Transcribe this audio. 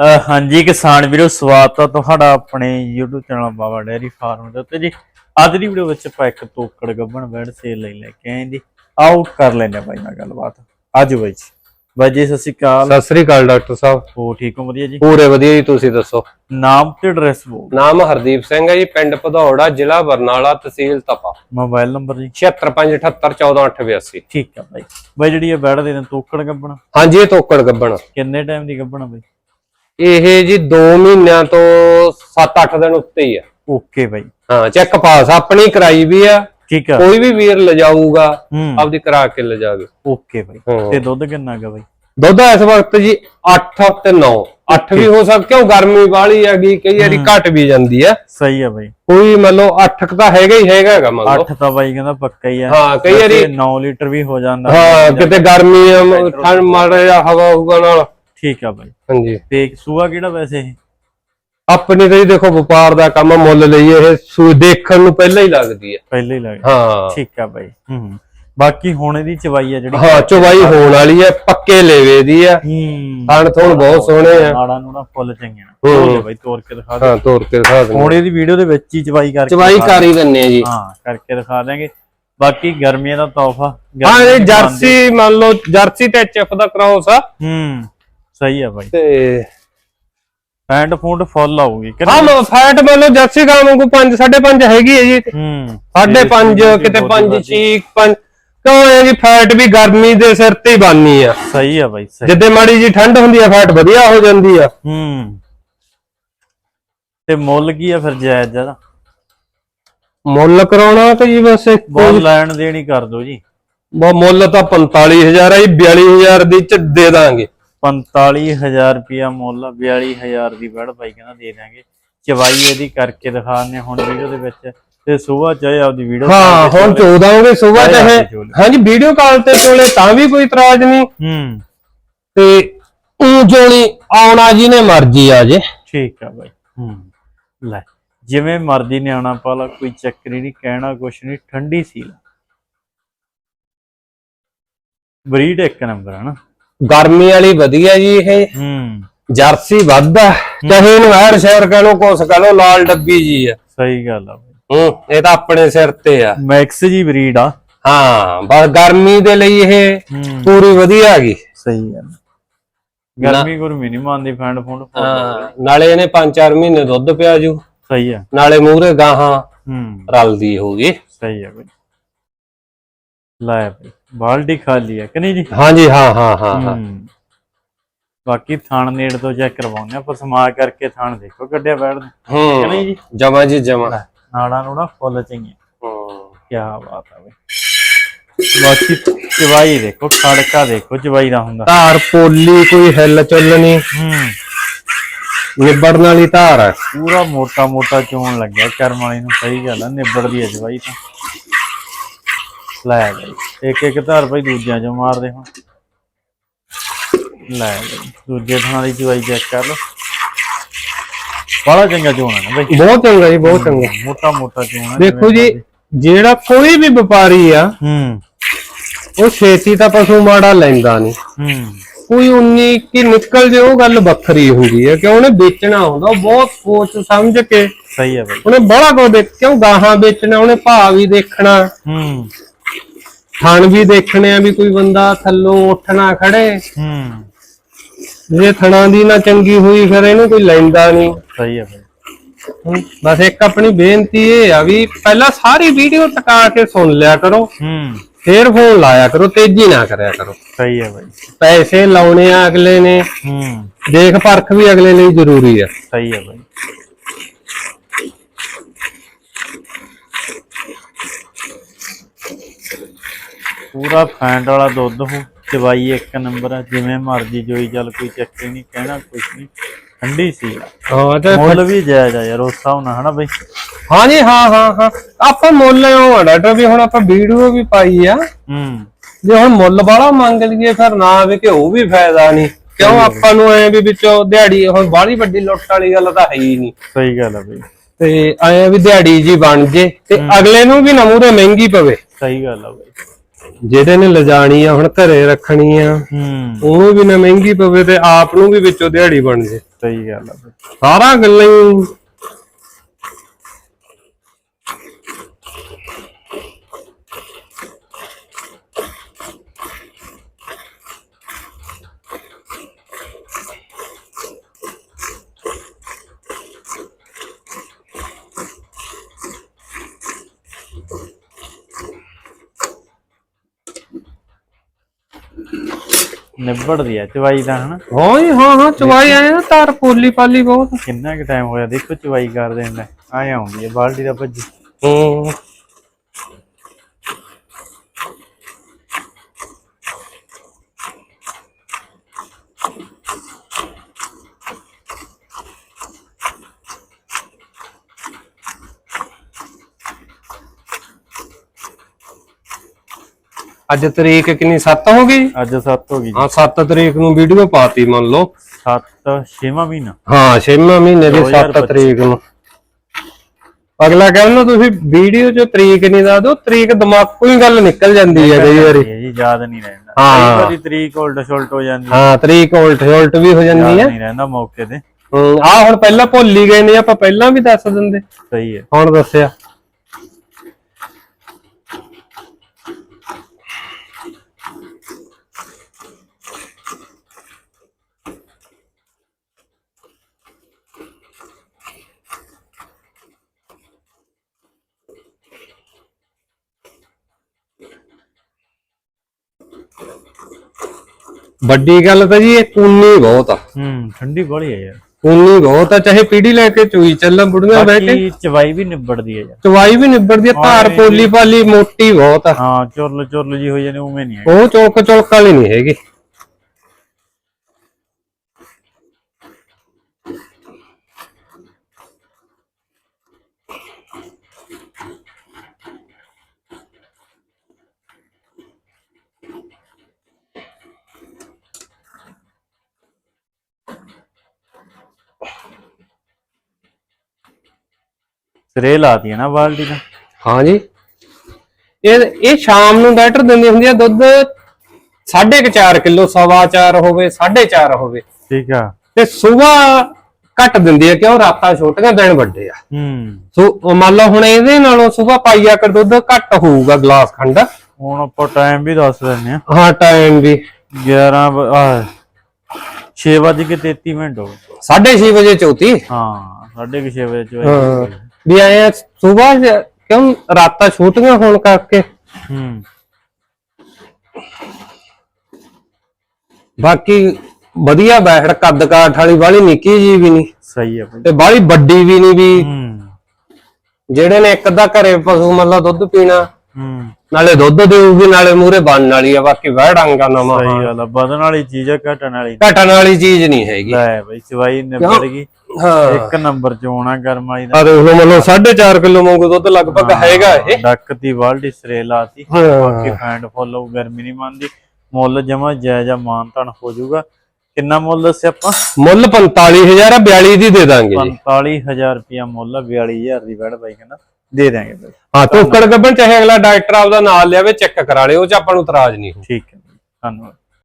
ਹਾਂਜੀ ਕਿਸਾਨ ਵੀਰੋ ਸਵਾਗਤ ਹੈ ਤੁਹਾਡਾ ਆਪਣੇ YouTube channel Baba dairy farm ਦੇ ਉੱਤੇ ਜੀ। ਅੱਜ ਦੀ ਵੀਡੀਓ ਵਿੱਚ ਆਪਾਂ ਇੱਕ ਤੋਕੜ ਗੱਬਣ ਬੈਡ ਸੇਲ ਲਈ ਲੈ ਕੇ ਆਏ ਜੀ। ਆਓ ਕਰ ਹਾਂ ਬਾਈ ਨਾਲ ਗੱਲਬਾਤ। ਆਜੋ ਬਾਈ ਜੀ। ਬਾਈ ਜੀ ਸਤਿ ਸ਼੍ਰੀ ਅਕਾਲ। ਸਤਿ ਸ੍ਰੀ ਅਕਾਲ ਡਾਕਟਰ ਸਾਹਿਬ। ਹੋ ਠੀਕ ਹੋ? ਵਧੀਆ ਜੀ। ਪੂਰੇ ਵਧੀਆ ਜੀ ਤੁਸੀਂ ਦੱਸੋ? ਨਾਮ ਤੇ ਐਡਰੈਸ ਬੋਲ ਨਾਮ ਹਰਦੀਪ ਸਿੰਘ ਹੈ ਜੀ ਪਿੰਡ ਭਦੌੜਾ ਜ਼ਿਲ੍ਹਾ ਬਰਨਾਲਾ ਤਹਿਸੀਲ ਤਪਾ। ਮੋਬਾਈਲ ਨੰਬਰ ਜੀ। 7558144882 ਠੀਕ ਆ ਬਾਈ। ਬਾਈ ਜਿਹੜੀ ਇਹ ਬੈਡ ਦੇ ਨੇ ਤੋਕੜ ਗੱਬਣ। ਹਾਂਜੀ ਇਹ ਤੋਕੜ ਗੱਬਣ। ਕਿੰਨੇ ਟਾਈਮ ਦੀ ਗੱਬਣ ਆ ਬਾਈ? ਇਹ ਜੀ 2 ਮਹੀਨਿਆਂ ਤੋਂ 7-8 ਦਿਨ ਉੱਤੇ ਹੀ ਆ। ਓਕੇ ਬਾਈ। ਹਾਂ ਚੈੱਕ ਪਾਸ ਆਪਣੀ ਕਰਾਈ ਵੀ ਆ। ਠੀਕ ਆ। ਕੋਈ ਵੀ ਵੀਰ ਲਿਜਾਊਗਾ ਹੂੰ। ਆਪਦੀ ਕਰਾ ਕੇ ਲਿਜਾਵੇ। ਓਕੇ ਬਾਈ। ਹਾਂ। ਤੇ ਦੁੱਧ ਕਿੰਨਾ ਹੈਗਾ ਬਾਈ? ਦੁੱਧ ਇਸ ਵਕਤ ਜੀ 8 ਤੇ 9 8 ਵੀ ਹੋ ਸਕਦਾ ਕਿਉਂ ਗਰਮੀ ਵਾਲੀ ਹੈਗੀ ਕਈ ਵਾਰੀ ਘਟ ਵੀ ਜਾਂਦੀ ਆ। ਸਹੀ ਆ ਬਾਈ। ਕੋਈ ਮੰਨ ਲਓ 8 ਤਾਂ ਹੈਗਾ ਹੀ ਹੈਗਾ ਹੈਗਾ ਮੰਨ ਲਓ। 8 ਤਾਂ ਬਾਈ ਕਹਿੰਦਾ ਪੱਕਾ ਹੀ ਆ। ਹਾਂ ਕਈ ਵਾਰੀ 9 ਲੀਟਰ ਵੀ ਹੋ ਜਾਂਦਾ। ਹਾਂ ਕਿਤੇ ਗਰਮੀ ਠੰਡ ਮਾੜਾ ਹਵਾ ਹੁਵਾ ਨਾਲ। ਠੀਕ ਆ ਬਾਈ। ਹਾਂਜੀ। ਤੇ ਸੂਆ ਕਿਹੜਾ ਵੈਸੇ ਇਹ? ਆਪਣੀ ਤਾਂ ਜੀ ਦੇਖੋ ਵਪਾਰ ਦਾ ਕੰਮ ਆ, ਮੁੱਲ ਲਈ ਇਹ ਸੂ ਦੇਖਣ ਨੂੰ ਪਹਿਲਾਂ ਹੀ ਲੱਗਦੀ ਹੈ ਪਹਿਲੇ ਹੀ ਲੱਗ ਹਾਂ। ਠੀਕ ਆ ਬਾਈ। ਹੂੰ ਬਾਕੀ ਹੁਣ ਇਹਦੀ ਚਵਾਈ ਆ ਜਿਹੜੀ ਹਾਂ ਚੁਬਾਈ ਹੋਣ ਵਾਲੀ ਹੈ ਪੱਕੇ ਲੇਵੇ ਦੀ ਆ। ਹੂੰ। ਥਣ ਥਣ ਬਹੁਤ ਸੋਹਣੇ ਆ। ਨਾੜਾਂ ਨੂੰ ਨਾ ਫੁੱਲ ਚੰਗੀਆਂ। ਹੂੰ। ਹੋ ਜਾ ਬਾਈ ਤੋੜ ਕੇ ਦਿਖਾ ਦੇ। ਹਾਂ ਤੋਰ ਕੇ ਦਿਖਾ ਦਿੰਦੇ। ਹੁਣ ਇਹਦੀ ਵੀਡੀਓ ਦੇ ਵਿੱਚ ਹੀ ਚਵਾਈ ਕਰਕੇ ਦਿਖਾ- ਕਰ ਹੀ ਦਿੰਨੇ ਆ ਜੀ। ਹਾਂ ਕਰਕੇ ਦਿਖਾ ਦਾਂਗੇ ਬਾਕੀ ਗਰਮੀਆਂ ਦਾ ਤੋਹਫਾ ਹਾਂ ਇਹ ਜਰਸੀ ਮੰਨ ਲਓ ਜਰਸੀ ਤੇ ਐਚਐਫ ਦਾ ਕ੍ਰਾਸ ਆ। ਹੂੰ। ਸਹੀ ਆ ਬਾਈ। ਤੇ ਪੈਂਟ ਫੂਡ ਫੁੱਲ ਆਊਗੀ। ਹਾਂ ਲੋ ਫੈਟ ਮੰਨ ਜਰਸੀ ਗਾਂ ਨੂੰ 5 5.5 ਹੈਗੀ ਹੈ ਜੀ। ਹੂੰ। ਸਾਢੇ 5 ਕਿਤੇ 5 ਚੀਕ 5 ਕਿਉਂ ਇਹ ਜੀ ਫੈਟ ਵੀ ਗਰਮੀ ਦੇ ਸਿਰ ਤੇ ਹੀ ਬਾਨੀ ਆ। ਸਹੀ ਆ ਬਾਈ ਸਹੀ। ਜਿੱਦੇ ਮਾੜੀ ਜੀ ਠੰਡ ਹੁੰਦੀ ਆ ਫੈਟ ਵਧੀਆ ਹੋ ਜਾਂਦੀ ਆ। ਹੂੰ। ਤੇ ਮੁੱਲ ਕੀ ਆ ਫਿਰ ਜਾਇਜ਼ ਜਦਾ ਮੁੱਲ ਕਰਾਉਣਾ ਤੇ ਜੀ ਬਸ ਇੱਕੋ ਬਹੁਤ ਲੈਣ ਦੇਣੀ ਕਰ ਦੋ ਜੀ। ਮੁੱਲ ਤਾਂ 45000 ਹੈ ਜੀ 42000 ਦੀ ਚ ਦੇ ਦਾਂਗੇ। 45000 ਰੁਪਿਆ ਮੁੱਲ ਆ, 42000 ਦੀ ਬੈੜ ਬਾਈ ਕਹਿੰਦਾ ਦੇ ਦਾਂਗੇ ਚਵਾਈ ਇਹਦੀ ਕਰਕੇ ਦਿਖਾਣੇ ਹੁਣ ਵੀਡੀਓ ਦੇ ਵਿੱਚ। ਤੇ ਸਵੇਰ ਚਾਹੇ ਆਪਦੀ ਵੀਡੀਓ ਹਾਂ ਹੁਣ ਚੋਦਾਂਗੇ ਸਵੇਰ ਆਏ ਚਾਹੇ। ਹਾਂਜੀ ਵੀਡੀਓ ਕਾਲ ਤੇ ਚੋਲੇ ਤਾਂ ਵੀ ਕੋਈ ਇਤਰਾਜ਼ ਨਹੀਂ। ਹੂੰ। ਤੇ ਉਹ ਜੋਣੀ ਆਉਣਾ ਜੀ ਨੇ ਮਰਜ਼ੀ ਆ ਜੇ। ਠੀਕ ਆ ਬਾਈ। ਹੂੰ। ਲੈ ਜਿਵੇਂ ਮਰਜ਼ੀ ਨੇ ਆਉਣਾ ਪਾਲਾ ਕੋਈ ਚੱਕਰ ਨਹੀਂ ਕਹਿਣਾ ਕੁਛ ਨਹੀਂ ਠੰਡੀ ਸੀਲ ਬਰੀਡ ਇੱਕ ਨੰਬਰ ਹੈ ਨਾ। ਗਰਮੀ ਵਾਲੀ ਵਧੀਆ ਜੀ ਇਹ। ਹੂੰ। ਜਰਸੀ ਵੱਧ ਆ ਚਾਹੇ ਇਹਨੂੰ ਐਰ ਸ਼ਹਿਰ ਕਹ ਲੋ ਕੁਛ ਕਹ ਲੋ ਲਾਲ ਡੱਬੀ ਜੀ ਆ। ਸਹੀ ਗੱਲ ਆ ਹੂੰ ਇਹ ਤਾਂ ਆਪਣੇ ਸਿਰ ਤੇ ਆ। ਮੈਕਸ ਜੀ ਬਰੀਡ ਆ। ਹਾਂ ਬਸ ਗਰਮੀ ਦੇ ਲਈ ਇਹ ਪੂਰੀ ਵਧੀਆ ਹੈਗੀ ਸਹੀ ਗੱਲ ਗਰਮੀ ਗੁਰਮੀ ਨਹੀਂ ਮੰਨਦੀ ਫੈਂਡ ਫੁੰਡ ਹਾਂ, ਨਾਲੇ ਇਹਨੇ 5-4 ਮਹੀਨੇ ਦੁੱਧ ਪਿਆ ਜੂ। ਸਹੀ ਆ। ਨਾਲੇ ਮੂਹਰੇ ਗਾਹਾਂ ਹੂੰ। ਰਲਦੀ ਹੋਊਗੀ। ਸਹੀ ਆ ਬਾਈ। ਲੈ ਬਾਈ। ਬਾਲਟੀ ਖਾਲੀ ਆ ਕਿ ਨਹੀਂ ਜੀ? ਹਾਂਜੀ ਹਾਂ ਹਾਂ ਹਾਂ ਹਾਂ। ਹੂੰ। ਬਾਕੀ ਥਣ ਨੇੜ ਤੋਂ ਚੈੱਕ ਕਰਵਾਉਂਦੇ ਆ ਪਰ ਸਮਾ ਕਰਕੇ ਥਣ ਦੇਖੋ ਕੱਢਿਆ ਬੈਠਦੇ ਕਿ ਹੂੰ ਨਹੀਂ ਜੀ? ਜਮਾ ਜੀ ਜਮਾ। ਨਾੜਾਂ ਨੂੰ ਨਾ ਫੁੱਲ ਚੰਗੀਆਂ। ਹੂੰ। ਕੀ ਬਾਤ ਆ ਬਈ। ਬਾਕੀ ਚਵਾਈ ਦੇਖੋ ਖੜਕਾ ਦੇਖੋ ਚਵਾਈ ਦਾ ਹੁੰਦਾ। ਧਾਰ ਪੋਲੀ ਕੋਈ ਹਿੱਲ ਚੱਲਣੀ ਹੂੰ। ਨਿਬੜਨ ਵਾਲੀ ਧਾਰ ਹੈ ਪੂਰਾ ਮੋਟਾ ਮੋਟਾ ਚੋਣ ਲੱਗਿਆ ਕਰਮ ਵਾਲੀ ਨੂੰ ਸਹੀ ਗੱਲ ਆ ਨਿਬੜਦੀ ਹੈ ਚਵਾਈ ਤਾਂ। ਲੈ ਬਈ ਇੱਕ ਇੱਕ ਧਾਰ ਭਾਈ ਦੂਜਿਆਂ ਚੋਂ ਮਾਰਦੇ ਹੁਣ। ਲੈ ਬਈ ਦੂਜੇ ਥਾਂ ਦੀ ਚਵਾਈ ਚੈੱਕ ਕਰ ਲਓ। ਬੜਾ ਚੰਗਾ ਚੋਣ ਨਾ ਬਈ ਬਹੁਤ ਚੰਗਾ ਜੀ ਬਹੁਤ ਚੰਗਾ। ਮੋਟਾ ਮੋਟਾ ਚੋਣ ਦੇਖੋ ਜੀ ਜਿਹੜਾ ਕੋਈ ਵੀ ਵਪਾਰੀ ਆ ਹੂੰ। ਉਹ ਛੇਤੀ ਤਾਂ ਪਸ਼ੂ ਮਾੜਾ ਲੈਂਦਾ ਨਹੀਂ। ਹੂੰ। ਕੋਈ 19 ਕੀ ਨਿਕਲ ਜੇ ਉਹ ਗੱਲ ਵੱਖਰੀ ਹੁੰਦੀ ਹੈ ਕਿ ਉਹਨੇ ਵੇਚਣਾ ਹੁੰਦਾ ਉਹ ਬਹੁਤ ਸੋਚ ਸਮਝ ਕੇ ਸਹੀ ਹੈ ਬਈ ਉਹਨੇ ਬੜਾ ਕੁਝ ਦੇਖ ਕਿਉਂ ਗਾਹਾਂ ਵੇਚਣਾ ਉਹਨੇ ਭਾਅ ਵੀ ਦੇਖਣਾ। ਹੂੰ। ਥਣ ਵੀ ਦੇਖਣੇ ਆ ਵੀ ਕੋਈ ਬੰਦਾ ਥੱਲੋਂ ਉੱਠਣਾ ਖੜੇ। ਹੂੰ। ਜੇ ਥਣਾਂ ਦੀ ਨਾ ਚੰਗੀ ਹੋਈ ਫਿਰ ਇਹਨੂੰ ਕੋਈ ਲੈਂਦਾ ਨਹੀਂ। ਸਹੀ ਹੈ। ਬਸ ਇੱਕ ਆਪਣੀ ਬੇਨਤੀ ਇਹ ਆ ਵੀ ਪਹਿਲਾਂ ਸਾਰੀ ਵੀਡੀਓ ਟਕਾ ਕੇ ਸੁਣ ਲਿਆ ਕਰੋ। ਹੂੰ। ਫੇਰ ਫੋਨ ਲਾਇਆ ਕਰੋ ਤੇਜ਼ੀ ਨਾ ਕਰਿਆ ਕਰੋ। ਸਹੀ ਹੈ ਬਈ। ਪੈਸੇ ਲਾਉਣੇ ਆ ਅਗਲੇ ਨੇ। ਹੂੰ। ਦੇਖ ਪਰਖ ਵੀ ਅਗਲੇ ਲਈ ਜ਼ਰੂਰੀ ਆ। ਸਹੀ ਹੈ ਬਈ। ਪੂਰਾ ਫੈਂਟ ਵਾਲਾ ਦੁੱਧ ਹੋ ਚਵਾਈ ਇੱਕ ਨੰਬਰ ਆ ਜਿਵੇਂ ਮਰਜ਼ੀ ਜੋਈ ਚੱਲ ਕੋਈ ਚੱਕਰ ਨਹੀਂ ਕਹਿਣਾ ਕੁਛ ਨਹੀਂ ਠੰਡੀ ਸੀ। ਹਾਂ ਤੇ ਮੁੱਲ ਵੀ ਜਾਇਜ਼ ਆ ਯਾਰ ਉਸ ਹਿਸਾਬ ਨਾਲ ਹਨਾ ਬਈ? ਹਾਂਜੀ ਹਾਂ ਹਾਂ ਹਾਂ। ਆਪਾਂ ਮੁੱਲ ਉਹ ਡਾਕਟਰ ਵੀ ਹੁਣ ਆਪਾਂ ਵੀਡੀਓ ਵੀ ਪਾਈ ਆ। ਹੂੰ। ਜੇ ਹੁਣ ਮੁੱਲ ਬਾਹਲਾ ਮੰਗ ਲਈਏ ਫਿਰ ਨਾ ਆਵੇ ਕਿ ਉਹ ਵੀ ਫਾਇਦਾ ਨਹੀਂ। ਕਿਉਂ ਆਪਾਂ ਨੂੰ ਐ ਵੀ ਵਿੱਚੋਂ ਦਿਹਾੜੀ ਹੁਣ ਬਾਹਲੀ ਵੱਡੀ ਲੁੱਟ ਵਾਲੀ ਗੱਲ ਤਾਂ ਹੈ ਹੀ ਨਹੀਂ। ਸਹੀ ਗੱਲ ਆ ਬਈ। ਤੇ ਐ ਵੀ ਦਿਹਾੜੀ ਜੀ ਬਣ ਜੇ ਤੇ ਅਗਲੇ ਨੂੰ ਵੀ ਨਮੂਰੇ ਮਹਿੰਗੀ ਪਵੇ। ਸਹੀ ਗੱਲ ਆ ਬਈ। ਜਿਹੜੇ ਨੇ ਲਿਜਾਣੀ ਆ ਹੁਣ ਘਰੇ ਰੱਖਣੀ ਆ ਹੂੰ। ਉਹਨੂੰ ਵੀ ਨਾ ਮਹਿੰਗੀ ਪਵੇ ਤੇ ਆਪ ਨੂੰ ਵੀ ਵਿੱਚੋਂ ਦਿਹਾੜੀ ਬਣ ਜੇ। ਸਹੀ ਗੱਲ ਆ। ਸਾਰਾ ਗੱਲਾਂ ਹੀ ਨਿਬੜਦੀ ਆ ਚਵਾਈ ਦਾ ਹਨਾ। ਹਾਂ ਜੀ, ਹਾਂ ਹਾਂ ਚਵਾਈ ਆਏ ਨਾ ਤਾਰ ਪੋਲੀ ਪਾਲੀ ਬਹੁਤ। ਕਿੰਨਾ ਕੁ ਟਾਈਮ ਹੋਇਆ ਦੇਖੋ ਚਵਾਈ ਕਰਦੇ ਨੇ ਆਏ ਆਉਂਦੀ ਹੈ ਬਾਲਟੀ ਦਾ ਭੱਜੀ। ਹੂੰ। ਅੱਜ ਤਰੀਕ ਕਿੰਨੀ? 7 ਹੋ ਗਈ? ਅੱਜ 7 ਹੋ ਗਈ ਹਾਂ 7 ਤਰੀਕ ਨੂੰ ਵੀਡੀਓ ਪਾਤੀ ਮੰਨ ਲਓ। 7 6ਵਾਂ ਮਹੀਨਾ। ਹਾਂ 6ਵਾਂ ਮਹੀਨੇ ਦੀ 7 2025 ਤਰੀਕ ਨੂੰ। ਅਗਲਾ ਕਹਿੰਦਾ ਤੁਸੀਂ ਵੀਡੀਓ 'ਚ ਤਰੀਕ ਨਹੀਂ ਦੱਸਦੇ ਉਹ ਤਰੀਕ ਦਿਮਾਗੋਂ ਹੀ ਗੱਲ ਨਿਕਲ ਜਾਂਦੀ ਹੈ ਕਈ ਵਾਰੀ। ਜੀ ਯਾਦ ਨਹੀਂ ਰਹਿੰਦਾ। ਹਾਂ। ਵਾਰੀ ਤਰੀਕ ਉਲਟ ਸ਼ੁਲਟ ਹੋ ਜਾਂਦੀ ਹੈ। ਹਾਂ ਤਰੀਕ ਉਲਟ ਉਲਟ ਵੀ ਹੋ ਜਾਂਦੀ ਹੈ। ਨਹੀਂ ਰਹਿੰਦਾ ਮੌਕੇ ਤੇ। ਆ ਹੁਣ ਪਹਿਲਾਂ ਭੁੱਲ ਹੀ ਗਏ ਨੇ ਆਪਾਂ ਪਹਿਲਾਂ ਵੀ ਦੱਸ ਦਿੰਦੇ। ਸਹੀ ਹੈ। ਹੁਣ ਦੱਸਿਆ। ਵੱਡੀ ਗੱਲ ਤਾਂ ਜੀ ਇਹ ਕੂਨੀ ਬਹੁਤ ਆ। ਹੂੰ ਠੰਡੀ ਬੜੀ ਹੈ ਯਾਰ। ਕੂਨੀ ਬਹੁਤ ਆ ਚਾਹੇ ਪੀੜੀ ਲੈ ਕੇ ਚੂਈ ਚੱਲਣ ਬੁੜੀਆਂ ਬੈਠੇ ਬਾਕੀ ਚਵਾਈ ਵੀ ਨਿਬੜਦੀ ਹੈ ਯਾਰ। ਚਵਾਈ ਵੀ ਨਿਬੜਦੀ ਆ ਧਾਰ ਪੋਲੀ ਪਾਲੀ ਮੋਟੀ ਬਹੁਤ ਆ। ਹਾਂ ਚੁਰਲ ਚੁਰਲ ਜੀ ਹੋ ਜਾਂਦੀ ਉਵੇਂ ਨਹੀਂ ਉਹ ਚੌਕ ਚੌਕ ਵਾਲੀ ਨਹੀਂ ਹੈਗੀ। ਸਰੇ ਲਾਤੀ ਹੈ ਨਾ ਬਾਲਟੀ ਦਾ ਹਾਂ ਜੀ। ਇਹ ਇਹ ਸ਼ਾਮ ਨੂੰ ਬੈਟਰ ਦਿੰਦੀ ਹੁੰਦੀ ਆ ਦੁੱਧ 4.5 ਕਿਲੋ ਸਵਾ 4 ਹੋਵੇ 4.5 ਹੋਵੇ। ਠੀਕ ਆ। ਤੇ ਸਵੇਰ ਘੱਟ ਦਿੰਦੀ ਆ ਕਿਉਂ? ਰਾਤਾਂ ਛੋਟੀਆਂ ਦਿਨ ਵੱਡੇ ਆ। ਹੂੰ। ਸੋ ਮੰਨ ਲਓ ਹੁਣ ਇਹਦੇ ਨਾਲੋਂ ਸਵੇਰ ਪਾਈਆ ਕਰ ਦੁੱਧ ਘੱਟ ਹੋਊਗਾ ਗਲਾਸ ਖੰਡ। ਹੁਣ ਆਪਾਂ ਟਾਈਮ ਵੀ ਦੱਸ ਦਿੰਨੇ ਆ ਹਾਂ ਟਾਈਮ ਵੀ। 11 ਵ- ਆਹ 6 ਵਜੇ ਕੇ 33 ਮਿੰਟ ਹੋ ਗਏ। 6:30 ਵਜੇ ਚੌਥੀ। ਹਾਂ 6:30 ਵਜੇ ਚ ਹਾਂ। ਵੀ ਆਏ ਸਵੇਰ ਕਿਉਂ ਰਾਤਾਂ ਛੋਟੀਆਂ ਹੋਣ ਕਰਕੇ? ਹੂੰ। ਬਾਕੀ ਵਧੀਆ ਬੈਠ ਕੱਦ ਕਾਠ ਵਾਲੀ ਬਾਲੀ ਨਿੱਕੀ ਜੀ ਵੀ ਨਹੀਂ ਸਹੀ ਹੈ ਤੇ ਬਾਲੀ ਵੱਡੀ ਵੀ ਨਹੀਂ ਵੀ। ਹੂੰ। ਜਿਹੜੇ ਨੇ ਇੱਕ ਅੱਧਾ ਘਰੇ ਪਸ਼ੂ ਮੱਲਾ ਦੁੱਧ ਪੀਣਾ ਹੂੰ। ਨਾਲੇ ਦੁੱਧ ਦੇਊਗੀ ਨਾਲੇ ਮੂਰੇ ਬਣਨ ਵਾਲੀ ਆ ਬਾਕੀ ਵਹਿੜਾਂਗਾ ਨਵਾਂ। ਸਹੀ ਗੱਲ ਆ ਵਧਣ ਵਾਲੀ ਚੀਜ਼ ਆ ਘਟਣ ਵਾਲੀ। ਘਟਣ ਵਾਲੀ ਚੀਜ਼ ਨਹੀਂ ਹੈਗੀ। ਲੈ ਬਈ ਚਵਾਈ ਨਿਬੜ ਗਈ। ਹਾਂ। ਇੱਕ ਨੰਬਰ ਚ ਆਉਣਾ ਗਰਮਾਈ ਦਾ। ਆ ਦੇਖ ਲਓ ਮਤਲਬ 4.5 ਕਿਲੋ ਵਾਂਗੂ ਦੁੱਧ ਲਗਭਗ ਹੈਗਾ ਇਹ। ਡੱਕ ਦੀ ਬਾਲਟੀ ਸਰੇ ਲਾਤੀ। ਹਾਂ। ਬਾਕੀ ਫੈਂਡ ਫੁੱਲ ਉਹ ਗਰਮੀ ਨਹੀਂ ਮੰਨਦੀ। ਮੁੱਲ ਜਮਾ ਜਾਇਜ਼ਾ ਮਾਨ ਤਾਨ ਹੋ ਜਾਊਗਾ। ਕਿੰਨਾ ਮੁੱਲ ਦੱਸਿਆ ਆਪਾਂ? ਮੁੱਲ 45000 ਆ 42 ਦੀ ਦੇ ਦਾਂਗੇ ਜੀ। 45000 ਰੁਪਿਆ ਮੁੱਲ ਆ 42000 ਦੀ ਬੈੜ ਬਾਈ ਕਹਿੰਦਾ ਦੇ ਦਾਂਗੇ ਹਾਂ ਟੋਕੜ ਗੱਬਣ ਚਾਹੇ ਅਗਲਾ ਡਾਕਟਰ ਆਪਦਾ ਨਾਲ ਲਿਆਵੇ ਚੈੱਕ ਕਰਾ ਲਿਓ ਉਹ ਚ ਆਪਾਂ ਨੂੰ ਇਤਰਾਜ਼ ਨਹੀਂ ਠੀਕ ਹੈ ਧੰਨਵਾਦ।